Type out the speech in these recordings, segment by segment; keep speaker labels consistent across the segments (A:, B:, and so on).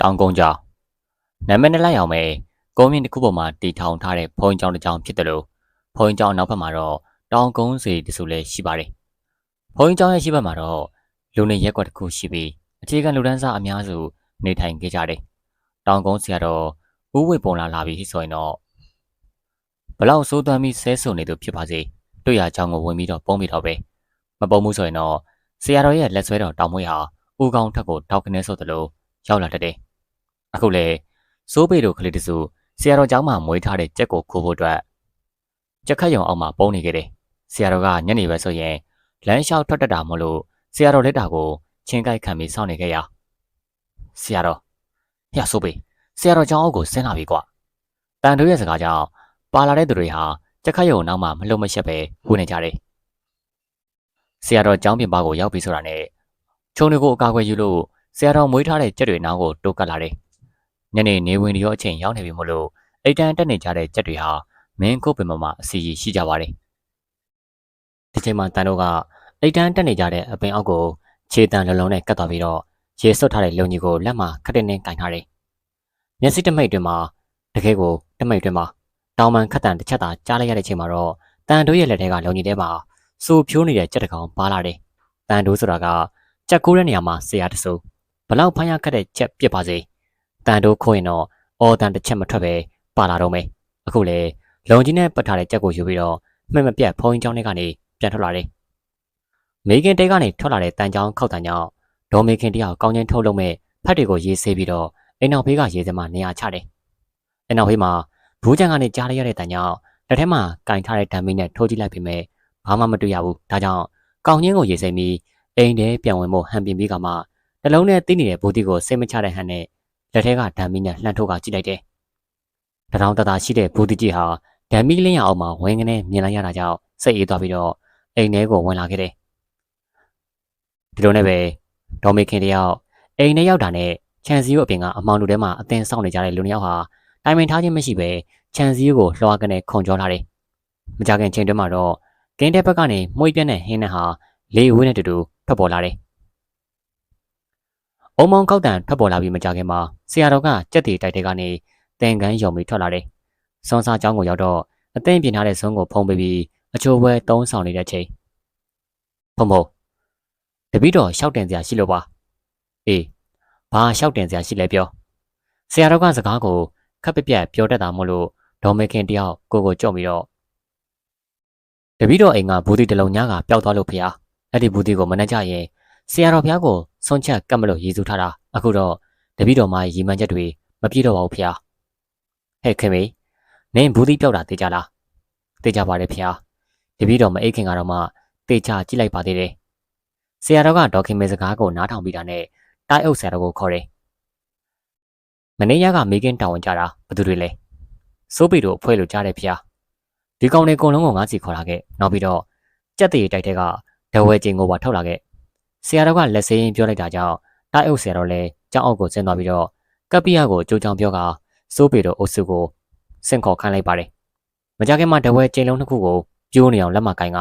A: တောင်ကုန်းကျောင်းနာမည်နဲ့လိုက်အောင်ပဲကုန်းမြင့်တစ်ခုပေါ်မှာတည်ထောင်ထားတဲ့ဘုံကျောင်းတစ်ကျောင်းဖြစ်တယ်လို့ဘုံကျောင်းနောက်ဘက်မှာတော့တောင်ကုန်းစီတစုလည်းရှိပါတယ်ဘုံကျောင်းရဲ့ရှိဘက်မှာတော့လူနေရက်ကွက်တစ်ခုရှိပြီးအခြေခံလူဒန်းစားအများစုနေထိုင်ခဲ့ကြတယ်တောင်ကုန်းစီကတော့ဥဝိပုံလာလာပြီးဆိုရင်တော့ဘလောက်ဆိုးသွမ်းပြီးဆဲဆုံနေသူဖြစ်ပါစေတွေ့ရအကြောင်းကိုဝင်ပြီးတော့ပုံပြီးတော့ပဲမပုံမှုဆိုရင်တော့ဆရာတော်ရဲ့လက်ဆွဲတော်တောင်မွေးဟာဦးကောင်းထက်ကိုတောက်ကနေဆိုသလိုရောက်လာတတ်တယ်။ အခုလေစိုးပေတို့ကလေးတစုဆရာတော်ကျောင်းမှာမွေးထားတဲ့ကြက်ကိုခိုးဖို့အတွက်ကြက်ခတ်ရုံအောက်မှာပုံနေခဲ့တယ်။ဆရာတော်ကညနေပဲဆိုရင်လမ်းလျှောက်ထွက်တတ်တာမို့လို့ဆရာတော်လက်တာကိုချင်းကိုက်ခံပြီးစောင့်နေခဲ့ရ။ဆရာတော်ဟဲ့စိုးပေဆရာတော်ကျောင်းအောက်ကိုဆင်းလာပြီကွာ။တန်တို့ရဲ့စကားကြောင့်ပါလာတဲ့သူတွေဟာကြက်ခတ်ရုံနောက်မှာမလုံမရှက်ပဲဝင်နေကြတယ်။ဆရာတော်ကျောင်းပြင်ပကိုရောက်ပြီဆိုတာနဲ့ခြုံတွေကိုအကာအကွယ်ယူလို့ဆရာတော်မွေးထားတဲ့ကြက်တွေနားကိုတိုးကပ်လာတယ်။ ညနေနေဝင်ရောအချိန်ရောက်နေပြီမို့လို့အိတ်တန်းတက်နေကြတဲ့ကြက်တွေဟာမင်းခုတ်ပင်မမှာအစီအရှိကြပါတယ်။ဒီချိန်မှာတန်တို့ကအိတ်တန်းတက်နေကြတဲ့အပင်အောက်ကိုခြေတံလုံးလုံးနဲ့ကတ်သွားပြီးတော့ရေဆွတ်ထားတဲ့လုံကြီးကိုလက်မှာခက်တဲ့နဲ့ကင်ထားတယ်။မျက်စိတမိတ်တွင်မှာတကယ်ကိုတမိတ်တွင်မှာတောင်ပန်ခတ်တန်တစ်ချက်သာကြားလိုက်ရတဲ့ချိန်မှာတော့တန်တို့ရဲ့လက်ထဲကလုံကြီးထဲမှာစူဖြိုးနေတဲ့ကြက်တကောင်ပါလာတယ်။တန်တို့ဆိုတာကကြက်ကိုးတဲ့နေရာမှာဆရာတစိုးဘလောက်ဖမ်းရခက်တဲ့ချက်ပြစ်ပါစေ တန်တို့ခိုးရင်တော့အော်တန်တစ်ချက်မထွက်ပဲပါလာတော့မယ်အခုလေလုံကြီးနဲ့ပတ်ထားတဲ့ကြက်ကိုယူပြီးတော့မှတ်မပြတ်ဖုံးချောင်းတွေကနေပြန်ထွက်လာတယ်မေခင်တဲကနေထွက်လာတဲ့တန်ချောင်းခောက်တန်ကြောင့်ဒေါ်မေခင်တယောက်ကောင်းချင်းထုတ်လုံးမဲ့ဖတ်တွေကိုရေးဆေးပြီးတော့အိမ်နောက်ဖေးကရေးစမှာနေရာချတယ်အိမ်နောက်ဖေးမှာဘူးချန်ကနေကြားရရတဲ့တန်ကြောင့်လက်ထဲမှာကင်ထားတဲ့ဓာမီနဲ့ထိုးကြည့်လိုက်ပြီမဲ့ဘာမှမတွေ့ရဘူးဒါကြောင့်ကောင်းချင်းကိုရေးစိမ့်ပြီးအိမ်ထဲပြန်ဝင်ဖို့ဟန်ပြင်ပြီးကမှတလုံးနဲ့တင်းနေတဲ့ဘူတီကိုစိတ်မချတဲ့ဟန်နဲ့ လက်ထဲကဓာမီနဲ့လှမ်းထုတ်ကကြည့်လိုက်တယ်။တရောင်တသာရှိတဲ့ဘူတီကြီးဟာဓာမီလင်းရအောင်မှာဝင်ကနေမြင်လိုက်ရတာကြောင့်စိတ်အေးသွားပြီးတော့အိမ်ထဲကိုဝင်လာခဲ့တယ်။ဒီလိုနဲ့ပဲဒေါ်မေခင်တယောက်အိမ်ထဲရောက်တာနဲ့ချန်စီယိုအပြင်ကအမောင်လူထဲမှာအသင်ဆောင်နေကြတဲ့လူနှစ်ယောက်ဟာတိုင်ပင်ထားခြင်းမရှိပဲချန်စီယိုကိုလွှာကနေခုံကြောလာတယ်။မကြခင်ချိန်တွင်းမှာတော့ကင်းတဲ့ဘက်ကနေမှုပြက်တဲ့ဟင်းနဲ့ဟာလေဝင်းနဲ့တူတူထွက်ပေါ်လာတယ်။ အုံမောင်ကောက်တန်ထွက်ပေါ်လာပြီးမကြခင်မှာဆရာတော်ကကြက်တီတိုက်တဲ့ကနေတန်ကန်းယုံပြီးထွက်လာတယ်။ဆွန်စားကျောင်းကိုရောက်တော့အသိပြင်ထားတဲ့ဇုံးကိုဖုံးပေးပြီးအချိုးပွဲတုံးဆောင်နေတဲ့ချိန်ဖုံဖုံတပည့်တော်ရှောက်တင်စရာရှိလို့ပါ။အေးဘာရှောက်တင်စရာရှိလဲပြော။ဆရာတော်ကစကားကိုခက်ပပြက်ပြောတတ်တာမို့လို့ဒေါ်မေခင်တယောက်ကိုကိုကြော့ပြီးတော့တပည့်တော်အိမ်ကဘူးတီတလုံးညကပျောက်သွားလို့ဖေဟာအဲ့ဒီဘူးတီကိုမနှက်ကြရင်ဆရာတော်ဘုရားကို ဆုံးချက်ကပ်မလို့ရည်စူးထားတာအခုတော့တပည့်တော်မရီမှန်းချက်တွေမပြည့်တော့ပါဘူးဖေဟာဟဲ့ခင်မေနင်းဘူးတီပျောက်တာသိကြလားသိကြပါတယ်ဖေဟာတပည့်တော်မအိတ်ခင်ကတော့မှသိချကြည့်လိုက်ပါသေးတယ်ဆရာတော်ကဒေါခင်မေစကားကိုနားထောင်ပြီးတာနဲ့တိုက်အုပ်ဆရာတော်ကိုခေါ်တယ်မနေ့ညကမေကင်းတောင်းဝင်ကြတာဘယ်သူတွေလဲစိုးပေတို့အဖွဲ့လို့ကြားတယ်ဖေဟာဒီကောင်တွေအကုန်လုံးကိုငါးစီခေါ်လာခဲ့နောက်ပြီးတော့ကြက်တရီတိုက်တဲ့ကဒဝဲကျင်းကိုပါထုတ်လာခဲ့ ဆရာတော်ကလက်ဆေးရင်ပြောလိုက်တာကြောင့်တိုက်အုပ်ဆရာတော်လည်းကြောင်းအောက်ကိုဆင်းသွားပြီးတော့ကပ္ပိယကိုကြိုးချောင်းပြောကစိုးပေတို့အုပ်စုကိုဆင့်ခေါ်ခိုင်းလိုက်ပါတယ်မကြခင်မှာဒဝဲကျင်းလုံးတစ်ခုကိုပြိုးနေအောင်လက်မကင်က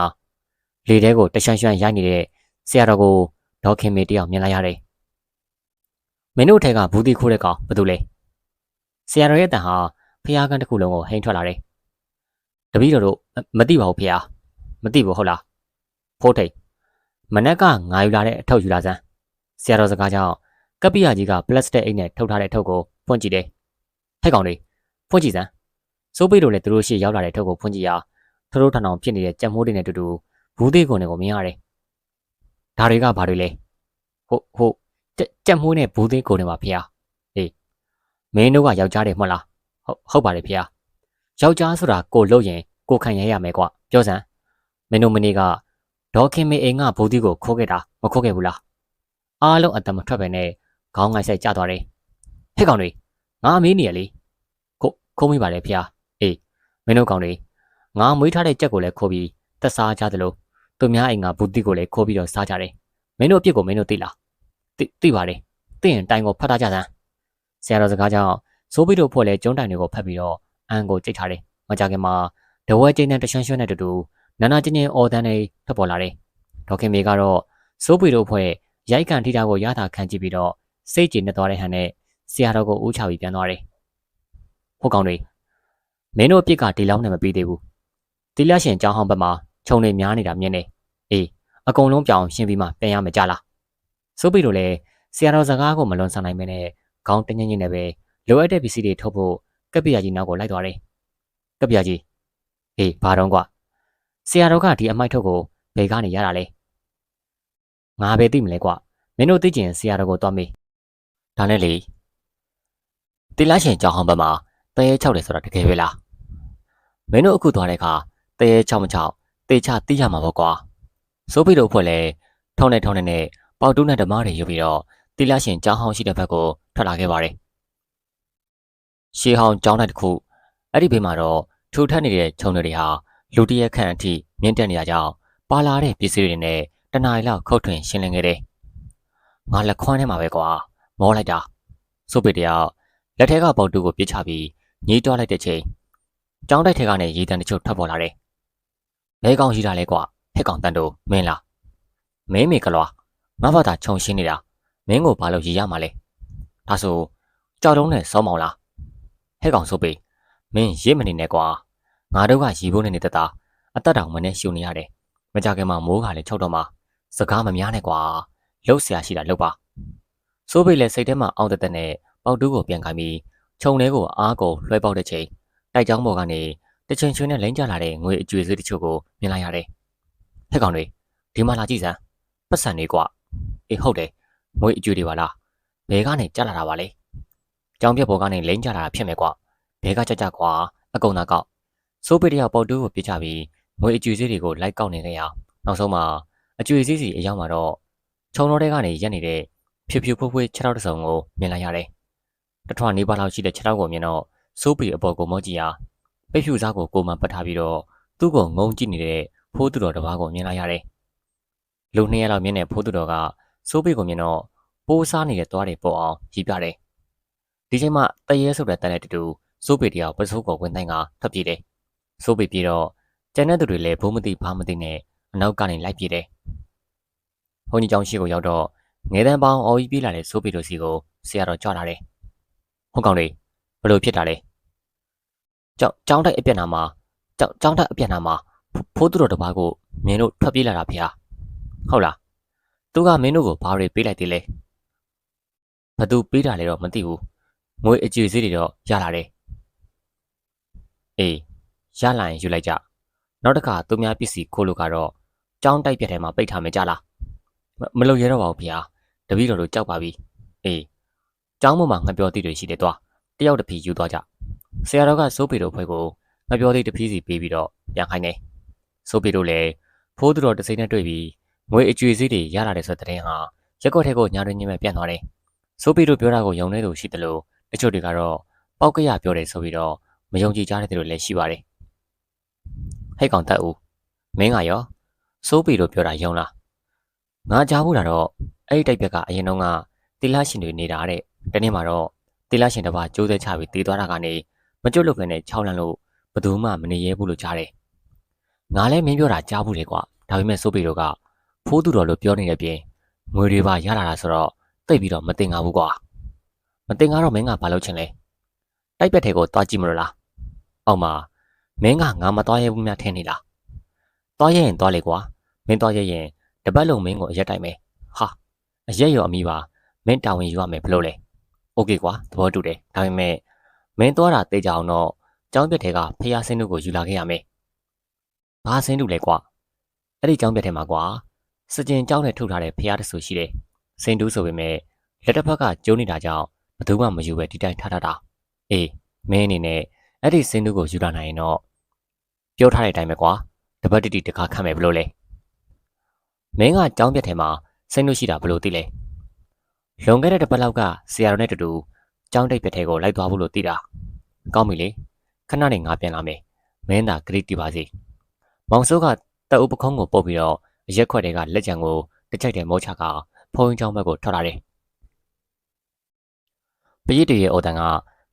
A: လေထဲကိုတရှမ်းရှမ်းရိုက်နေတဲ့ဆရာတော်ကိုဒေါခင်မေတယောက်မြင်လိုက်ရတယ်မင်းတို့ထဲကဘူးတီခိုးတဲ့ကောင်ဘာလို့လဲဆရာတော်ရဲ့တန်ဟာဖျားကန်တစ်ခုလုံးကိုဟိန်ထွက်လာတယ်တပည့်တော်တို့မသိပါဘူးဖေ။မသိဘူးဟုတ်လား။ဖိုးထိတ် မနက်ကငါယူလာတဲ့အထုပ်ယူလာစမ်း။ဆရာတော်စကားကြောင့်ကပ္ပိယကြီးကပလတ်စတစ်အိတ်နဲ့ထုတ်ထားတဲ့အထုပ်ကိုဖွင့်ကြည့်တယ်။ဟဲ့ကောင်လေးဖွင့်ကြည့်စမ်း။စိုးပိတ်တို့လည်းသူတို့ရှေ့ရောက်လာတဲ့အထုပ်ကိုဖွင့်ကြည့်ရထိုးထိုးထောင်ထောင်ဖြစ်နေတဲ့ကြက်မိုးတွေနဲ့တူတူဘူးသေးကုန်တွေကိုမြင်ရတယ်။ဒါတွေကဘာတွေလဲ။ဟုတ်ဟုတ်ကြက်မိုးနဲ့ဘူးသေးကုန်တွေပါဖေ။အေးမင်းတို့ကယောက်ျားတွေမှတ်လား။ဟုတ်ဟုတ်ပါတယ်ဖေ။ယောက်ျားဆိုတာကိုလို့ရင်ကိုခံရရမယ်ကွပြောစမ်းမင်းတို့မနေ့က ဒေါခင်မေအိမ်ကဘူဒီကိုခိုးခဲ့တာမခိုးခဲ့ဘူးလားအားလုံးအတမထွက်ပဲနဲ့ခေါင်းငိုက်ဆိုင်ကျသွားတယ်ဟဲ့ကောင်တွေငါအမေးနေရလေခိုးခိုးမိပါလေဖျားအေးမင်းတို့ကောင်တွေငါမွေးထားတဲ့ကြက်ကိုလည်းခိုးပြီးတက်စားကြသလိုသူများအိမ်ကဘူဒီကိုလည်းခိုးပြီးတော့စားကြတယ်မင်းတို့အပြစ်ကိုမင်းတို့သိလားသိသိပါတယ်သိရင်တိုင်ကိုဖတ်ထားကြစမ်းဆရာတော်စကားကြောင့်ဆိုးပြီးတော့ဖွဲ့လဲကျုံးတိုင်တွေကိုဖတ်ပြီးတော့အန်ကိုကြိတ်ထားတယ်မကြခင်မှာဒဝဲကျင်းတဲ့တရှန်းရှန်းနဲ့တူတူ နာနာချင်းချင်းအော်တန်းတွေထွက်ပေါ်လာတယ်။ဒေါခင်မေကတော့စိုးပွေတို့ဖွဲ့ရိုက်ကန်ထိတာကိုရတာခံကြည့်ပြီးတော့စိတ်ကြည်နေသွားတဲ့ဟန်နဲ့ဆရာတော်ကိုဦးချပြီးပြန်သွားတယ်။ဟုတ်ကောင်တွေမင်းတို့အပြစ်ကဒီလောက်နဲ့မပြီးသေးဘူး။တီလာရှင်ကျောင်းဟောင်းဘက်မှာခြုံနေများနေတာမြင်နေ။အေးအကုန်လုံးပြောင်းရှင်းပြီးမှပြန်ရမယ်ကြလား။ဆိုပြီးတော့လေဆရာတော်စကားကိုမလွန်ဆန်နိုင်မနဲ့ခေါင်းတငင်းငင်းနဲ့ပဲလိုအပ်တဲ့ပစ္စည်းတွေထုတ်ဖို့ကပ်ပြာကြီးနောက်ကိုလိုက်သွားတယ်။ကပ်ပြာကြီးအေးဘာတော့ကွာ ဆရာတော်ကဒီအမိုက်ထုတ်ကိုဘယ်ကနေရတာလဲ။ငါပဲသိမလဲကွာမင်းတို့သိကျင်ဆရာတော်ကိုတွားမေး။ဒါနဲ့လေတီလာရှင်ကြောင်းဟောင်းဘက်မှာတရေချောက်တယ်ဆိုတာတကယ်ပဲလားမင်းတို့အခုသွားတဲ့အခါတရေချောက်မချောက်တေချသိရမှာပေါ့ကွာဆိုပြီးတော့ဖွဲ့လဲထုံနေထုံနေနဲ့ပေါတူးနဲ့ဓမားတွေယူပြီးတော့တီလာရှင်ကြောင်းဟောင်းရှိတဲ့ဘက်ကိုထွက်လာခဲ့ပါတယ်ရှေးဟောင်းကြောင်းတိုက်တစ်ခုအဲ့ဒီဘေးမှာတော့ထူထပ်နေတဲ့ခြုံတွေဟာ လူတရက်ခန့်အထိမြင့်တက်နေရကြောင်းပါလာတဲ့ပစ္စည်းတွေနဲ့တနအီလောက်ခုတ်ထွင်ရှင်းလင်းခဲ့တယ်ငါလက်ခွန်းထဲမှာပဲကွာမောလိုက်တာဆိုပေတယောက်လက်ထဲကပေါတူးကိုပြစ်ချပြီးညှိတွားလိုက်တဲ့ချိန်ကျောင်းတိုက်ထဲကနေရေတံတချို့ထွက်ပေါ်လာတယ်။ဘဲကောင်ရှိတာလဲကွာဟက်ကောင်တန်တို့မင်းလားမင်းမေကလွာငါဘာသာခြုံရှင်းနေတာမင်းကိုဘာလို့ရေရမှာလဲဒါဆိုကြောက်တုံးနဲ့စောမောင်လားဟက်ကောင်ဆိုပေမင်းရေမနေနဲ့ကွာ ငါတို့ကရေဖို့နေနေတတာအသက်တောင်မနဲ့ရှုံနေရတယ်မကြခင်မှာမိုးကလည်းချုပ်တော့မှစကားမများနဲ့ကွာလှုပ်ရှားရှိတာလှုပ်ပါဆိုပေလေစိတ်ထဲမှာအောင့်တသက်နဲ့ပေါတူးကိုပြန်ခိုင်းပြီးခြုံထဲကိုအားကုန်လွှဲပေါက်တဲ့ချိန်တိုက်ကြောင်းပေါ်ကနေတချင်ချွင်းနဲ့လိမ့်ကျလာတဲ့ငွေအကျွေးစုတချို့ကိုမြင်လိုက်ရတယ်။ဟဲ့ကောင်တွေဒီမှာလာကြည့်စမ်းပတ်စံနေကွာ။အေးဟုတ်တယ်ငွေအကျွေးတွေပါလား။ဘဲကနေကျလာတာပါလေ။ကြောင်းပြက်ပေါ်ကနေလိမ့်ကျလာတာဖြစ်မယ်ကွာ။ဘဲကကြကြကွာအကုံသာကောက်။ စိုးပေတယောက်ပေါတူးကိုပြစ်ချပြီးငွေအကျွေးစည်းတွေကိုလိုက်ကောက်နေခဲ့ရ။နောက်ဆုံးမှာအကျွေးစည်းစီအရောက်မှာတော့ခြုံတော်ထဲကနေရက်နေတဲ့ဖြူဖြူဖွေးဖွေးခြေထောက်တစ်စုံကိုမြင်လိုက်ရတယ်။တထွားနေပါလောက်ရှိတဲ့ခြေထောက်ကိုမြင်တော့စိုးပီအပေါ်ကိုမော့ကြည့်ရာပိတ်ဖြူစားကိုကိုမှပတ်ထားပြီးတော့သူ့ကိုငုံကြည့်နေတဲ့ဖိုးသူတော်တစ်ပါးကိုမြင်လိုက်ရတယ်။လူနှစ်ရက်လောက်မြင်တဲ့ဖိုးသူတော်ကစိုးပီကိုမြင်တော့ပိုးစားနေတဲ့သွားတွေပေါ်အောင်ရည်ပြတယ်။ဒီချိန်မှာတရဲဆိုတဲ့တန်တဲ့တူစိုးပီတယောက်ပစိုးကိုဝင်တိုင်းကထွက်ပြေးတယ်။ စိုးပီပြေတော့ကျန်တဲ့သူတွေလည်းဘိုးမသိဘာမသိနဲ့အနောက်ကနေလိုက်ပြေးတယ်။ဘုန်းကြီးကျောင်းရှိကိုရောက်တော့ငယ်တန်းပေါင်းအော်ကြီးပြေးလာတဲ့စိုးပီတို့စီကိုဆရာတော်ကြွလာတယ်။ဟုတ်ကောင်လေးဘလို့ဖြစ်တာလဲကြောင်ကြောင်းတိုက်အပြက်နာမှာကြောင်ကြောင်းတိုက်အပြက်နာမှာဖိုးသူတော်တပားကိုမင်းတို့ထွက်ပြေးလာတာဖေဟာဟုတ်လားသူကမင်းတို့ကိုဘာတွေပေးလိုက်သေးလဲဘသူပေးတာလဲတော့မသိဘူးငွေအကြွေစည်းတွေတော့ရလာတယ်အေး ရလာရင်ယူလိုက်ကြနောက်တစ်ခါသူများပစ္စည်းခိုးလို့ကတော့ကြောင်းတိုက်ပြက်ထဲမှာပိတ်ထားမယ်ကြလားမလုပ်ရတော့ပါဘူးဖေဟာတပည့်တော်တို့ကြောက်ပါပြီအေးကျောင်းပေါ်မှာငပြောသည့်တွေရှိတယ်သွားတယောက်တစ်ဖီယူသွားကြဆရာတော်ကစိုးပေတို့ဖွဲ့ကိုငပြောသည့်တစ်ဖီစီပေးပြီးတော့ပြန်ခိုင်းတယ်စိုးပေတို့လည်းဖိုးသူတော်တစ်စိမ့်နဲ့တွေ့ပြီးငွေအကျွေစည်းတွေရလာတယ်ဆိုတဲ့တဲ့ဟာရက်ကွက်ထဲကိုညာတွင်ချင်းပဲပြန်သွားတယ်စိုးပေတို့ပြောတာကိုယုံနေသူရှိတယ်လို့တချို့တွေကတော့ပောက်ကရပြောတယ်ဆိုပြီးတော့မယုံကြည်ကြတဲ့သူတွေလည်းရှိပါတယ် ဟဲ့ကောင်တက်ဦးမင်းကရောစိုးပေတို့ပြောတာယုံလားငါကြားဘူးတာတော့အဲ့ဒီတိုက်ပြက်ကအရင်တုန်းကတိလရှင်တွေနေတာတဲ့တနေ့မှာတော့တေလာရှင်တစ်ပါးကျိုးသက်ချပြီးတေးသွားတာကနေမကြွလို့ကနေချောင်းလန့်လို့ဘသူမှမနေရဲဘူးလို့ကြားတယ်။ငါလည်းမင်းပြောတာကြားဘူးလေကွာ။ဒါပေမဲ့စိုးပေတို့ကဖိုးသူတော်လို့ပြောနေတဲ့ပြင်ငွေတွေပါရလာတာဆိုတော့တိတ်ပြီးတော့မတင်ငါဘူးကွာ။မတင်ငါတော့မင်းကဘာလုပ်ချင်လဲ။တိုက်ပက်ထဲကိုသွားကြည့်မလို့လား။အောက်မှာ မင်းကငါမသွားရဲဘူးများထင်နေလား။သွားရဲရင်သွားလေကွာ။မင်းသွားရဲရင်တပတ်လုံးမင်းကိုအရက်တိုက်မယ်။ဟာအရက်ရောအမိပါမင်းတာဝန်ယူရမယ်ဘလို့လဲโอเคကွာသဘောတူတယ်ဒါပေမဲ့မင်းသွားတာသိကြအောင်တော့ကျောင်းပြက်ထဲကဖះဆင်းတို့ကိုယူလာခဲ့ရမယ်ဘာဆင်းတို့လဲကွာအဲ့ဒီကျောင်းပြက်ထဲမှာကွာစကြင်ကျောင်းနဲ့ထုတ်ထားတဲ့ဖះတဆူရှိတယ်ဆင်းတူးဆိုပေမဲ့လက်တစ်ဖက်ကကျုံနေတာကြောင့်ဘယ်သူမှမယူပဲဒီတိုင်းထားထားတာအေးမင်းအနေနဲ့ အဲ့ဒီဆင်းတို့ကိုယူလာနိုင်ရင်တော့ပြောထားတဲ့အတိုင်းပဲကွာတပတ်တိတိတခါခတ်မယ်ဘလို့လဲမင်းကကျောင်းပြက်ထဲမှာဆင်းတို့ရှိတာဘလို့သိလဲလွန်ခဲ့တဲ့တစ်ပတ်လောက်ကဆရာတော်နဲ့တူတူကျောင်းတိတ်ပြထဲကိုလိုက်သွားဖို့လို့သိတာကောင်းပြီလေခဏနေငါပြန်လာမယ်မင်းသာဂရိတီပါစေမောင်စိုးကတအုပ်ပခုံးကိုပုတ်ပြီးတော့အရက်ခွက်တွေကလက်ကြံကိုတစ်ချိုက်တည်းမောချကဖုံးချောင်းဘက်ကိုထွက်လာတယ်ပရိတ်တရဲ့အော်တန်က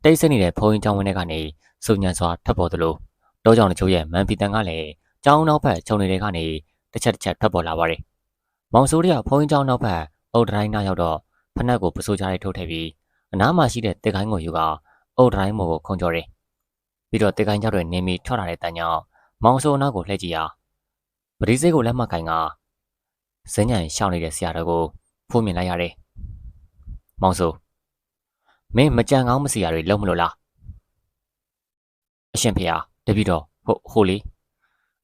A: တိတ်ဆိတ်နေတဲ့ဖုံးချောင်းဝင်းထဲကနေ စုံညံစွာထပ်ပေါ်သလိုတောကြောင်တချို့ရဲ့မန်ပီတန်ကလည်းကျောင်းနောက်ဘက်ခြုံနေတဲ့ကနေတစ်ချက်တစ်ချက်ထွက်ပေါ်လာပါတယ်မောင်စိုးတွေကဖုံးချောင်းနောက်ဘက်အုတ်တိုင်းနားရောက်တော့ဖနက်ကိုပစိုးကြားလေးထုတ်ထည့်ပြီးအနားမှာရှိတဲ့တစ်ကိုင်းကိုယူကအုတ်တိုင်းမော်ကိုခုံကြော်တယ်ပြီးတော့တစ်ကိုင်းကြောက်တွေနေမီထွက်လာတဲ့တန်ကြောင့်မောင်ဆိုးအနောက်ကိုလှည့်ကြည့်ရာပရိစိတ်ကိုလက်မှတ်ကင်ကဇင်းညံရှောင်းနေတဲ့ဆရာတော်ကိုဖိုးမြင်လိုက်ရတယ်မောင်ဆိုးမင်းမကြံကောင်းမစီရတွေလုံးမလို့လား အရှင်ဖေဟာတပည့်တော်ဟိုဟိုလေး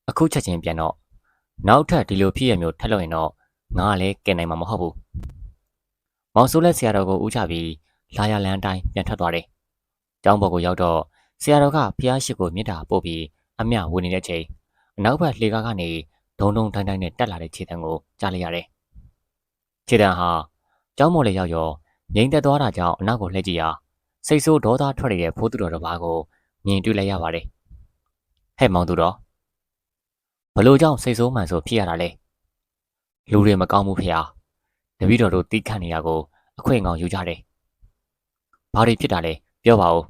A: အခုချက်ချင်းပြန်တော့နောက်ထပ်ဒီလိုဖြစ်ရမျိုးထက်လို့ရင်တော့ငါကလည်းကင်နိုင်မှာမဟုတ်ဘူးမောင်ဆိုးလက်ဆရာတော်ကိုဦးချပြီးလာရလန်းတိုင်းပြန်ထွက်သွားတယ်ကျောင်းပေါ်ကိုရောက်တော့ဆရာတော်ကဖျားရှိကိုမြစ်တာပို့ပြီးအမျှဝင်နေတဲ့ချိန်အနောက်ဘက်လေကားကနေဒုံဒုံတိုင်းတိုင်းနဲ့တက်လာတဲ့ခြေတံကိုကြားလိုက်ရတယ်ခြေတံဟာကျောင်းမော်လေရောက်ရောငိမ့်သက်သွားတာကြောင့်အနောက်ကိုလှည့်ကြည့်ရာစိတ်ဆိုးဒေါသထွက်နေတဲ့ဖိုးသူတော်တစ်ပါးကို မြင်တွေ့လိုက်ရပါတယ်ဟဲ့မောင်သူတော်ဘလို့ကြောင့်စိတ်ဆိုးမှန်ဆိုဖြစ်ရတာလဲလူတွေမကောင်းဘူးဖေဟာတပည့်တော်တို့တီးခတ်နေတာကိုအခွင့်အကောင်ယူကြတယ်ဘာတွေဖြစ်တာလဲပြောပါဦး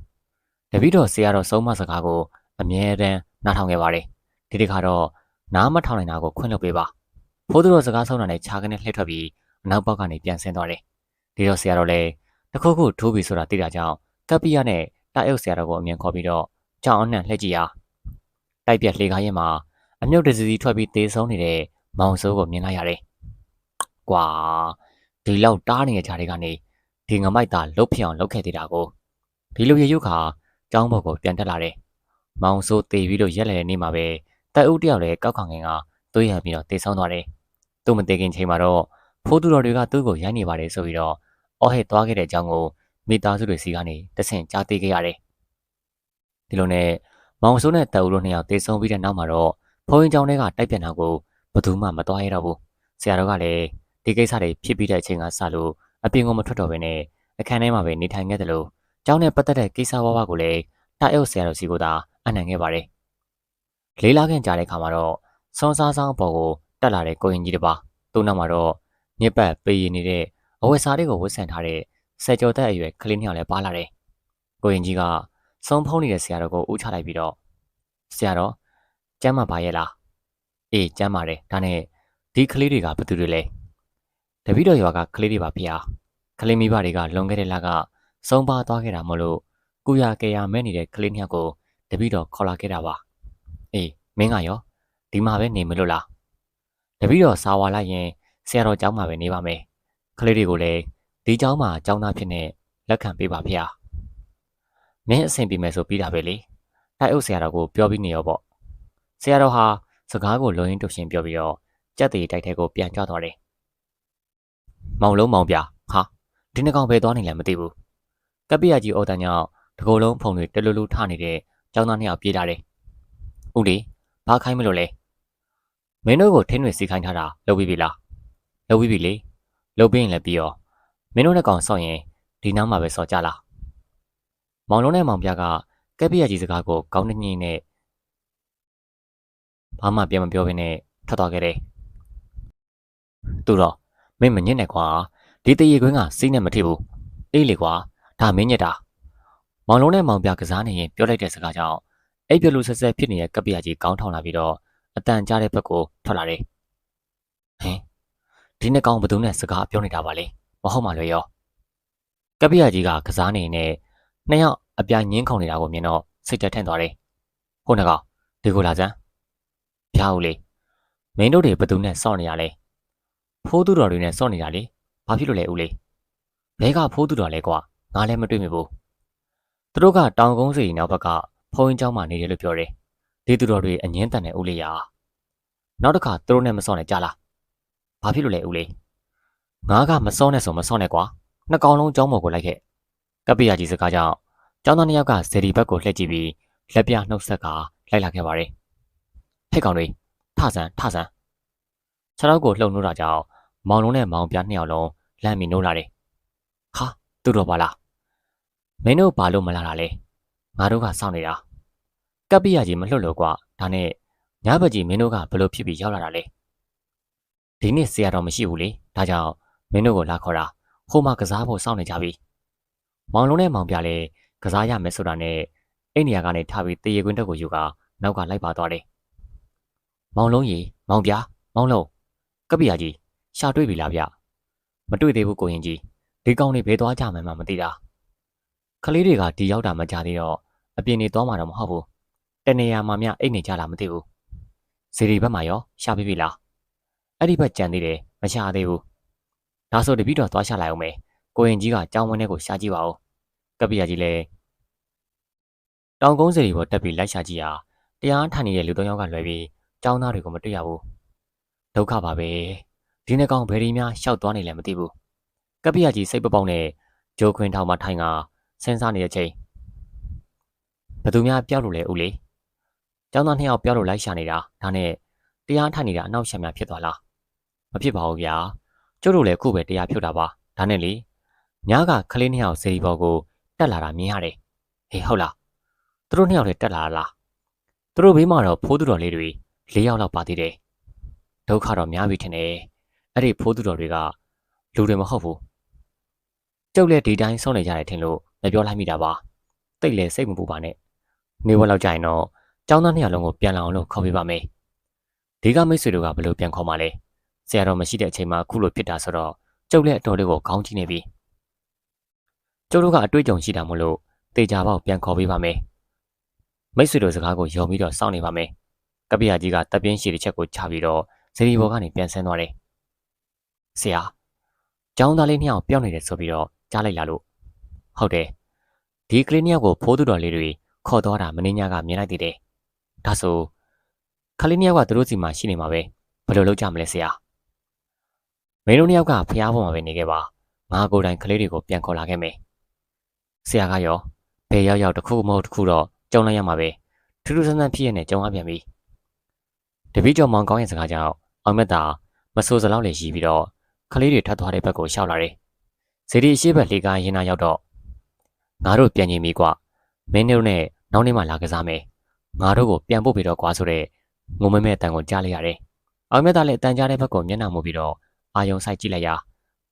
A: တပည့်တော်ဆရာတော်ဆုံးမစကားကိုအမြဲတမ်းနားထောင်ခဲ့ပါတယ်ဒီတစ်ခါတော့နားမထောင်နိုင်တာကိုခွင့်လွှတ်ပေးပါဖိုးသူတော်စကားဆုံးတာနဲ့ခြာကနေလှည့်ထွက်ပြီးအနောက်ဘက်ကနေပြန်ဆင်းသွားတယ်ဒီတော့ဆရာတော်လည်းတခုခုထိုးပြီးဆိုတာသိတာကြောင့်ကပ္ပိယနဲ့ တိုက်အုပ်ဆရာတော်ကိုအမြင်ခေါ်ပြီးတော့ကြောင်အနှံ့လှည့်ကြည့်ရာတိုက်ပြက်လှေကားရင်မှာအမြုပ်တစစီထွက်ပြီးတေဆုံးနေတဲ့မောင်စိုးကိုမြင်လိုက်ရတယ်။ကွာဒီလောက်တားနေတဲ့ခြားတွေကနေဒီငမိုက်သားလှုပ်ဖြစ်အောင်လုပ်ခဲ့သေးတာကိုဒီလိုရရွခါကျောင်းဘော်ကိုပြန်တက်လာတယ်။မောင်စိုးတေပြီးလို့ရက်လဲတဲ့နေ့မှာပဲတိုက်အုပ်တယောက်လည်းကောက်ခေါင်ငင်ကသွေးရပြီးတော့တေဆုံးသွားတယ်။သူ့မတေခင်ချိန်မှာတော့ဖိုးသူတော်တွေကသူ့ကိုရိုက်နေပါတယ်ဆိုပြီးတော့အော်ဟစ်သွားခဲ့တဲ့အကြောင်းကို မိသားစုတွေစီကနေတဆင့်ကြားသိခဲ့ရတယ်။ဒီလိုနဲ့မောင်စိုးနဲ့တအူတို့နှစ်ယောက်တေဆုံးပြီးတဲ့နောက်မှာတော့ဖုန်းကြောင်တွေကတိုက်ပြန်တာကိုဘယ်သူမှမသွားရတော့ဘူး။ဆရာတော်ကလည်းဒီကိစ္စတွေဖြစ်ပြီးတဲ့အချိန်ကစလို့အပြင်ကမထွက်တော့ဘဲနဲ့အခန်းထဲမှာပဲနေထိုင်ခဲ့တယ်လို့ကျောင်းနဲ့ပတ်သက်တဲ့ကိစ္စဝါးဝါကိုလည်းတိုက်အုပ်ဆရာတော်စီကသာအနံခဲ့ပါတယ်။လေးလာခင်ကြားတဲ့ခါမှာတော့ဆွမ်းစားဆောင်အပေါ်ကိုတက်လာတဲ့ကိုရင်ကြီးတစ်ပါးသူ့နောက်မှာတော့ညစ်ပတ်ပေးရနေတဲ့အဝတ်စားတွေကိုဝတ်ဆင်ထားတဲ့ ဆယ်ကျော်သက်အရွယ်ကလေးနှစ်ယောက်လည်းပါလာတယ်။ကိုရင်ကြီးကဆုံးဖုံးနေတဲ့ဆရာတော်ကိုဦးချလိုက်ပြီးတော့ဆရာတော်ကျမ်းမာပါရဲ့လား။အေးကျမ်းပါတယ်။ဒါနဲ့ဒီကလေးတွေကဘယ်သူတွေလဲ။တပည့်တော်ရွာကကလေးတွေပါဗျာ။ကလေးမိဘတွေကလွန်ခဲ့တဲ့လကဆုံးပါသွားခဲ့တာမလို့ကုရကေရမဲ့နေတဲ့ကလေးနှစ်ယောက်ကိုတပည့်တော်ခေါ်လာခဲ့တာပါ။အေးမင်းကရောဒီမှာပဲနေမလို့လား။တပည့်တော်စာဝါလိုက်ရင်ဆရာတော်ကျောင်းမှာပဲနေပါမယ်။ကလေးတွေကိုလည်း ဒီเจ้าမှာเจ้าသားဖြစ်နေလက်ခံပေးပါဗျာမင်းအဆင်ပြေမယ်ဆိုပြီးတာပဲလေတိုက်အုပ်ဆရာတော်ကိုပြောပြီးနေရောပေါ့ဆရာတော်ဟာစကားကိုလုံရင်းတုရှင်ပြောပြီးတော့ကြက်သေးတိုက်ထဲကိုပြန်ကြွသွားတယ်မောင်လုံးမောင်ပြဟာဒီနှကောင်ပဲသွားနေလဲမသိဘူးကပ္ပိယကြီးအော်တန်ကြောင့်တကိုယ်လုံးဖုံတွေတလူလူထနေတဲ့ကျောင်းသားနှစ်ယောက်ပြေးလာတယ်ဦးလေးဘာခိုင်းမလို့လဲမင်းတို့ကိုထင်းတွေစီခိုင်းထားတာလုပ်ပြီးပြီလားလုပ်ပြီးပြီလေလုပ်ပြီးရင်လည်းပြီးရော မင်းတို့နဲ့ကောင်ဆော့ရင်ဒီနားမှာပဲဆော့ကြလားမောင်လုံးနဲ့မောင်ပြကကက်ပိယကြီးစကားကိုကောင်းနှင်းနှင်းနဲ့ဘာမှပြန်မပြောဘဲနဲ့ထွက်သွားခဲ့တယ်သူတော့မင်းမညစ်နဲ့ကွာဒီတရေခွင်းကစိတ်နဲ့မထိဘူးအေးလေကွာဒါမင်းညက်တာမောင်လုံးနဲ့မောင်ပြကစားနေရင်ပြောလိုက်တဲ့စကားကြောင့်အဲ့ပြလူဆက်ဆက်ဖြစ်နေတဲ့ကက်ပိယကြီးကောင်းထောင်လာပြီးတော့အတန်ကြားတဲ့ဘက်ကိုထွက်လာတယ်ဟင်ဒီနှစ်ကောင်ဘသူနဲ့စကားပြောနေတာပါလေ မဟုတ်မှလွယ်ရောကပ္ပိယကြီးကကစားနေနေနှစ်ယောက်အပြိုင်ငင်းခုန်နေတာကိုမြင်တော့စိတ်တက်ထန့်သွားတယ်ဟိုနှကောင်ဒီကိုလာစမ်းဖျားဦးလေမင်းတို့တွေဘသူနဲ့စောင့်နေရလဲဖိုးသူတော်တွေနဲ့စောင့်နေတာလေဘာဖြစ်လို့လဲဦးလေဘဲကဖိုးသူတော်လဲကွာငါလည်းမတွေ့မိဘူးသူတို့ကတောင်ကုန်းစီနောက်ဘက်ကဖုံးเจ้าမှနေတယ်လို့ပြောတယ်ဒီသူတော်တွေအငင်းတန်တဲ့ဦးလေးရာနောက်တစ်ခါသူတို့နဲ့မစောင့်နဲ့ကြလားဘာဖြစ်လို့လဲဦးလေး ငါကမစောနဲ့ဆိုမစောနဲ့ကွာနှစ်ကောင်လုံးကြောင်းမော်ကိုလိုက်ခဲ့ကပ္ပိယကြီးစကားကြောင့်ကျောင်းသားနှစ်ယောက်ကဇေဒီဘက်ကိုလှည့်ကြည့်ပြီးလက်ပြနှုတ်ဆက်ကလိုက်လာခဲ့ပါတယ်ဟဲ့ကောင်တွေထဆန်းထဆန်းခြေထောက်ကိုလှုပ်နှိုးတာကြောင့်မောင်လုံးနဲ့မောင်ပြနှစ်ယောက်လုံးလမ်းမီနိုးလာတယ်ဟာသူတို့ပါလားမင်းတို့ဘာလို့မလာတာလဲငါတို့ကစောင့်နေတာကပ္ပိယကြီးမလွတ်လို့ကွာဒါနဲ့ညဘက်ကြီးမင်းတို့ကဘလို့ဖြစ်ပြီးရောက်လာတာလဲဒီနေ့ဆရာတော်မရှိဘူးလေဒါကြောင့် မင်းတို့ကိုလာခေါ်တာဟိုမှာကစားဖို့စောင့်နေကြပြီမောင်လုံးနဲ့မောင်ပြလည်းကစားရမယ်ဆိုတာနဲ့အဲ့နေရာကနေထားပြီးတရေခွင်းတက်ကိုယူကနောက်ကလိုက်ပါသွားတယ်မောင်လုံးကြီးမောင်ပြမောင်လုံးကပ္ပိယကြီးရှာတွေ့ပြီလားဗျမတွေ့သေးဘူးကိုရင်ကြီးဒီကောင်တွေဘယ်သွားကြမှန်းမသိတာကလေးတွေကဒီရောက်တာမကြသေးတော့အပြင်နေသွားမှာတော့မဟုတ်ဘူးတနေရာမှာမြအိတ်နေကြလားမသိဘူးစီရီဘက်မှာရောရှာပြပြီလားအဲ့ဒီဘက်ကြံသေးတယ်မရှာသေးဘူး ဒါဆိုတပည့်တော်သွားရှာလိုက်အောင်မယ်ကိုရင်ကြီးကကြောင်းဝင်းထဲကိုရှာကြည့်ပါဦးကပ္ပိယကြီးလည်းတောင်ကုန်းစီရီပေါ်တက်ပြီးလိုက်ရှာကြည့်ရာတရားထိုင်နေတဲ့လူသုံးယောက်ကလွယ်ပြီးចောင်းသားတွေကိုမတွေ့ရဘူးဒုက္ခပါပဲဒီနေ့ကောင်ဘယ်ဒီများရှောက်သွားနေလဲမသိဘူးကပ္ပိယကြီးစိတ်ပပေါက်နဲ့ဂျိုခွင်းထောင်မှာထိုင်ကစဉ်းစားနေတဲ့ချိန်ဘသူများပြောက်လို့လဲဦးလေးကျောင်းသားနှစ်ယောက်ပြောက်လို့လိုက်ရှာနေတာဒါနဲ့တရားထိုင်နေတာအနောက်ရှက်များဖြစ်သွားလားမဖြစ်ပါဘူးဗျာ ကျုပ်တို့လည်းခုပဲတရားဖြုတ်တာပါဒါနဲ့လေညကကလေးနှစ်ယောက်စေဒီဘော်ကိုတက်လာတာမြင်ရတယ်ဟေးဟုတ်လားသူတို့နှစ်ယောက်လည်းတက်လာလားသူတို့ဘေးမှာတော့ဖိုးသူတော်လေးတွေ၄ယောက်လောက်ပါသေးတယ်ဒုက္ခတော့များပြီထင်တယ်အဲ့ဒီဖိုးသူတော်တွေကလူတွေမဟုတ်ဘူးကျုပ်လည်းဒီတိုင်းဆုံးနေကြတယ်ထင်လို့မပြောလိုက်မိတာပါတိတ်လည်းစိတ်မပူပါနဲ့နေဝက်လောက်ကြရင်တော့ကျောင်းသားနှစ်ယောက်လုံးကိုပြန်လာအောင်လို့ခေါ်ပေးပါမယ်ဒီကမိတ်ဆွေတို့ကဘယ်လိုပြန်ခေါ်မှလဲ ဆရာတော်မရှိတဲ့အချိန်မှာခုလိုဖြစ်တာဆိုတော့ကျုပ်လည်းအတော်လေးကိုခေါင်းကြီးနေပြီကျုပ်တို့ကအတွေ့အကြုံရှိတာမို့လို့တေချာပေါက်ပြန်ခေါ်ပေးပါမယ်မိတ်ဆွေတို့စကားကိုယုံပြီးတော့စောင့်နေပါမယ်ကပ္ပိယကြီးကတပ်ပြင်းရှည်တစ်ချက်ကိုချပြီးတော့ဇရီဘော်ကနေပြန်ဆင်းသွားတယ်ဆရာကျောင်းသားလေးနှစ်ယောက်ပြောင်းနေတယ်ဆိုပြီးတော့ကြားလိုက်လာလို့ဟုတ်တယ်ဒီကလေးနှစ်ယောက်ကိုဖိုးသူတော်လေးတွေခေါ်တော့တာမင်းညကမြင်လိုက်သေးတယ်ဒါဆိုခလေးနှစ်ယောက်ကသူတို့စီမှာရှိနေမှာပဲဘယ်လိုလုပ်ကြမလဲဆရာ မင်းတို့နှစ်ယောက်ကဖျားပေါ်မှာပဲနေခဲ့ပါငါကိုယ်တိုင်ကလေးတွေကိုပြန်ခေါ်လာခဲ့မယ်ဆရာကရောဘယ်ရောက်ရောက်တစ်ခုမဟုတ်တစ်ခုတော့ကြုံလိုက်ရမှာပဲထူးထူးဆန်းဆန်းဖြစ်ရနေကြုံရပြန်ပြီတပည့်ကျော်မောင်ကောင်းရဲ့စကားကြောင့်အောင်မက်တာမဆိုးစလောက်လေရှိပြီးတော့ကလေးတွေထပ်သွားတဲ့ဘက်ကိုရှောက်လာတယ်ဇေဒီအရှိဘက်လေကားရင်နာရောက်တော့ငါတို့ပြန်ရင်ပြီကွမင်းတို့နဲ့နောက်နေ့မှလာကစားမယ်ငါတို့ကိုပြန်ပို့ပြီးတော့ကွာဆိုတဲ့ငုံမဲမဲအတန်ကိုကြားလိုက်ရတယ်အောင်မက်တာလည်းအတန်ကြားတဲ့ဘက်ကိုမျက်နှာမူပြီးတော့ အာယုံဆိုင်ကြည့်လိုက်ရာ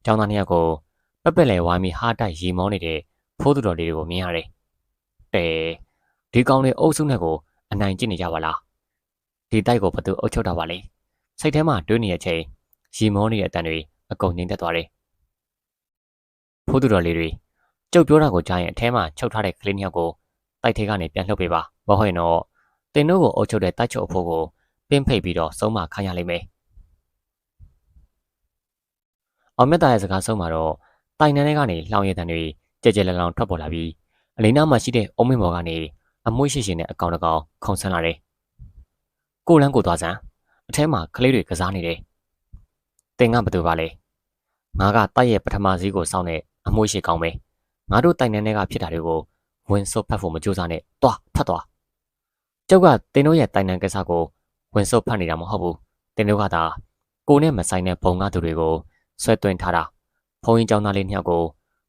A: ကျောင်းသားနှစ်ယောက်ကိုပက်ပက်လဲဝိုင်းပြီးဟားတိုက်ရီမောနေတဲ့ဖိုးသူတော်လေးတွေကိုမြင်ရတယ်တဲဒီကောင်လေးအုပ်စုနဲ့ကိုအနိုင်ကျင့်နေကြပါလားဒီတိုက်ကိုဘသူအုပ်ချုပ်တာပါလဲစိတ်ထဲမှာတွေးနေတဲ့အချိန်ရီမောနေတဲ့အတန်တွေအကုန်ငြိမ်သက်သွားတယ်ဖိုးသူတော်လေးတွေကျုပ်ပြောတာကိုကြားရင်အထဲမှာချုပ်ထားတဲ့ကလေးနှစ်ယောက်ကိုတိုက်ထဲကနေပြန်လှုပ်ပေးပါမဟုတ်ရင်တော့တင်တို့ကိုအုပ်ချုပ်တဲ့တိုက်ချုပ်အဖိုးကိုပင်းဖိတ်ပြီးတော့ဆုံးမခိုင်းရလိမ့်မယ် အောင်မြတ်သားရဲ့စကားဆုံးမှာတော့တိုင်နန်းထဲကနေလှောင်ရည်တန်တွေကြဲကြဲလလောင်ထွက်ပေါ်လာပြီးအလိနာမှာရှိတဲ့အုံးမင်းဘော်ကနေအမွှေးရှိရှိနဲ့အကောင်တကောင်ခုန်ဆန်းလာတယ်။ကိုလန်းကိုသွားစမ်းအထဲမှာကလေးတွေကစားနေတယ်။တင်ကဘသူပါလဲ။ငါကတိုက်ရဲ့ပထမစည်းကိုစောင့်နေအမွှေးရှိကောင်းပဲ။ငါတို့တိုင်နန်းထဲကဖြစ်တာတွေကိုဝင်ဆုပ်ဖတ်ဖို့မကြိုးစားနဲ့။တွားဖတ်သွား။ကျောက်ကတင်တို့ရဲ့တိုင်နန်းကိစ္စကိုဝင်ဆုပ်ဖတ်နေတာမဟုတ်ဘူး။တင်တို့ကသာကိုနဲ့မဆိုင်တဲ့ဘုံကားသူတွေကို ဆွဲသွင်းထားတာ။ဘုံရင်ကျောင်းသားလေးနှစ်ယောက်ကို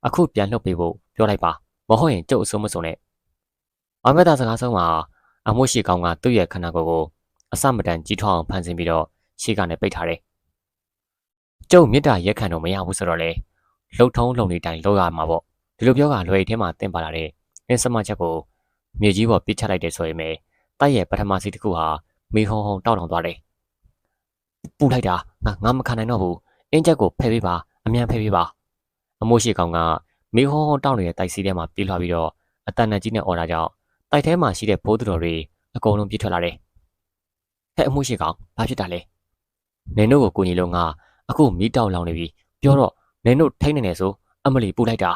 A: အခုပြန်လှုပ်ပေးဖို့ပြောလိုက်ပါမဟုတ်ရင်ကျုပ်အစိုးမစုံနဲ့အမက်တာစကားဆုံးမှာအမိုးရှိကောင်ကသူ့ရဲ့ခန္ဓာကိုယ်ကိုအစမတန်ကြီးထွားအောင်ဖန်ဆင်းပြီးတော့ရှေ့ကနေပိတ်ထားတယ်ကျုပ်မြစ်တာရက်ခံတော့မရဘူးဆိုတော့လေလှုပ်ထုံးလုံနေတိုင်းလှုပ်ရမှာပေါ့ဒီလိုပြောကလွယ်ထဲမှာတင်ပါလာတဲ့အင်းစမချက်ကိုမြေကြီးပေါ်ပစ်ချလိုက်တယ်ဆိုရင်ပဲတိုက်ရဲ့ပထမစီတစ်ခုဟာမေဟုံဟုံတောက်တောင်သွားတယ်ပူလိုက်တာငါငါမခံနိုင်တော့ဘူး အင်းချက်ကိုဖယ်ပေးပါအမြန်ဖယ်ပေးပါအမိုးရှိကောင်ကမေဟုံဟုံတောက်နေတဲ့တိုက်စီထဲမှာပြေးလွှားပြီးတော့အတန်နဲ့ကြီးနဲ့អော်တာကြောင့်တိုက်ထဲမှာရှိတဲ့ဘိုးသူတော်တွေအကုန်လုံးပြေးထွက်လာတယ်။ဟဲ့အမှုရှိကောင်ဘာဖြစ်တာလဲ။နင်တို့ကိုကိုကြီးလုံးကအခုမီးတောက်လောင်နေပြီပြောတော့နင်တို့ထိနေနေဆိုအမလီပူလိုက်တာ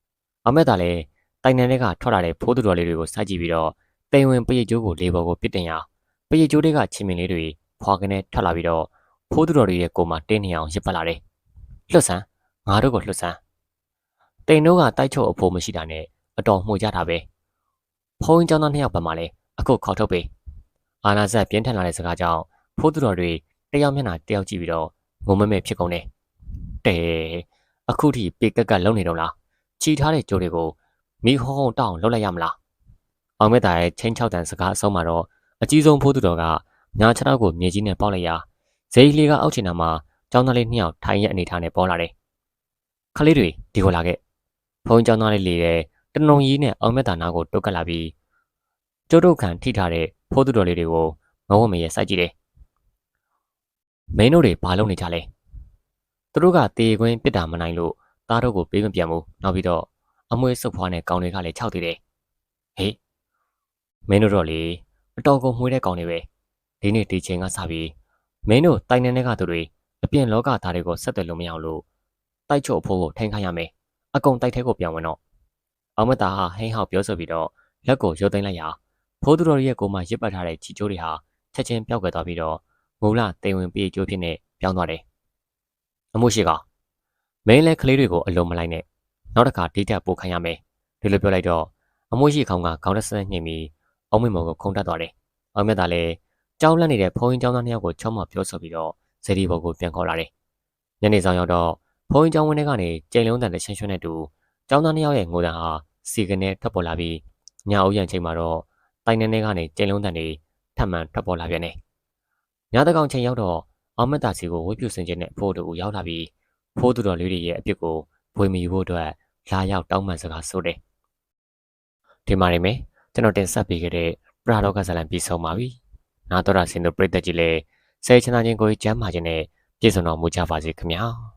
A: ။အမက်သာလည်းတိုင်နန်တွေကထွက်လာတဲ့ဘိုးသူတော်လေးတွေကိုစိုက်ကြည့်ပြီးတော့တိမ်ဝင်ပရိတ်ကျိုးကိုလေပေါ်ကိုပစ်တင်ရပရိတ်ကျိုးတွေကချင်းမင်လေးတွေဖွာကနေထွက်လာပြီးတော့ ဖိုးသူတော်တွေရဲ့ကိုယ်မှာတင်းနေအောင်ရစ်ပတ်လာတယ်။လွတ်ဆန်းငါတို့ကိုလွတ်ဆန်းတိမ်တို့ကတိုက်ချုပ်အဖို့မရှိတာနဲ့အတော်မှုကြတာပဲဖုံးကျောင်းသားနှစ်ယောက်ဘက်မှလည်းအခုခေါ်ထုတ်ပေးအာနာဇက်ပြင်းထန်လာတဲ့စကားကြောင့်ဖိုးသူတော်တွေတယောက်မျက်နှာတယောက်ကြည့်ပြီးတော့ငုံမဲမဲဖြစ်ကုန်တယ်တဲအခုထိပေကက်ကက်လုံးနေတော့လားချီထားတဲ့ကြိုးတွေကိုမိဟုံးဟုံးတောင်းလှုပ်လိုက်ရမလားအောင်မေတ္တာရဲ့ချင်းချောက်တန်စကားအဆုံးမှာတော့အကြီးဆုံးဖိုးသူတော်ကညာခြေထောက်ကိုမြေကြီးနဲ့ပေါက်လိုက်ရာ ဇေယီလေးကအောက်ချင်နာမှာကျောင်းသားလေးနှစ်ယောက်ထိုင်ရဲ့အနေထားနဲ့ပေါ်လာတယ်ခလေးတွေဒီကိုလာခဲ့ဖုံးကျောင်းသားလေးလေးတဲ့တနုံကြီးနဲ့အောင်မြတ်တာနာကိုတုတ်ကပ်လာပြီးကျုပ်တို့ခံထိထားတဲ့ဖိုးသူတော်လေးတွေကိုငဝတ်မရဲစိုက်ကြည့်တယ်။မင်းတို့တွေဘာလုပ်နေကြလဲ။သူတို့ကတေခွင်းပစ်တာမနိုင်လို့သားတို့ကိုပေးမပြန်ဘူး။နောက်ပြီးတော့အမွှေးစုပ်ဖွားနဲ့ကောင်တွေကလည်းခြောက်သေးတယ်ဟေးမင်းတို့တော့လေအတော်ကိုမှုတဲ့ကောင်တွေပဲဒီနေ့ဒီချိန်ကစပြီး မင်းတို့တိုင်နေတဲ့ကသူတွေအပြင်လောကသားတွေကိုဆက်သွယ်လို့မရအောင်လို့တိုက်ချုပ်အဖိုးကိုထိန်ခိုင်းရမယ်အကုန်တိုက်ထဲကိုပြောင်းဝင်တော့အောင်မတာဟာဟိန်းဟောက်ပြောဆိုပြီးတော့လက်ကိုရုပ်သိမ်းလိုက်ရာဖိုးသူတော်ရဲ့ကိုမှရစ်ပတ်ထားတဲ့ချီချိုးတွေဟာချက်ချင်းပျောက်ကွယ်သွားပြီးတော့မူလတေဝင်ပြေကျိုးဖြစ်နေပြောင်းသွားတယ်အမှုရှိကမင်းလဲကလေးတွေကိုအလုံးမလိုက်နဲ့နောက်တစ်ခါဒိတက်ပို့ခိုင်းရမယ်ဒီလိုပြောလိုက်တော့အမှုရှိခေါင်းကခေါင်းတစ်စက်ညှိပြီးအောင်မမော်ကိုခုန်တက်သွားတယ်အောင်မြတ်သားလည်း ကြောင်းလန့်နေတဲ့ဖုန်းကြီးကျောင်းသားနှစ်ယောက်ကိုချောင်းမပြောဆိုပြီးတော့ဇေဒီဘော်ကိုပြန်ခေါ်လာတယ်ညနေဆောင်ရောက်တော့ဖုန်းကြီးကျောင်းဝင်းထဲကနေကြိမ်လုံးတန်တဲ့ရှင်းရှင်းနဲ့တူကျောင်းသားနှစ်ယောက်ရဲ့ငိုတန်ဟာစီကနေထွက်ပေါ်လာပြီးညအိုးရန်ချိန်မှာတော့တိုင်နေနေကနေကြိမ်လုံးတန်တွေထပ်မံထွက်ပေါ်လာပြန်တယ်ညတကောင်ချိန်ရောက်တော့အောင်မတ်တာစီကိုဝိပြုစင်ခြင်းနဲ့ဖိုးတူရောက်လာပြီးဖိုးသူတော်လေးတွေရဲ့အပြစ်ကိုဝေမီဖို့အတွက်လာရောက်တောင်းပန်စကားဆိုတယ်ဒီမှာနေမယ်ကျွန်တော်တင်ဆက်ပေးခဲ့တဲ့ပရာတော့ကဇလန်ပြီးဆုံးပါပြီ နာတော်တာစင်တို့ပြည်သက်ကြီးလည်းဆယ်ချနာချင်းကိုကျမ်းမာခြင်းနဲ့ပြည့်စုံတော်မူကြပါစေခင်ဗျာ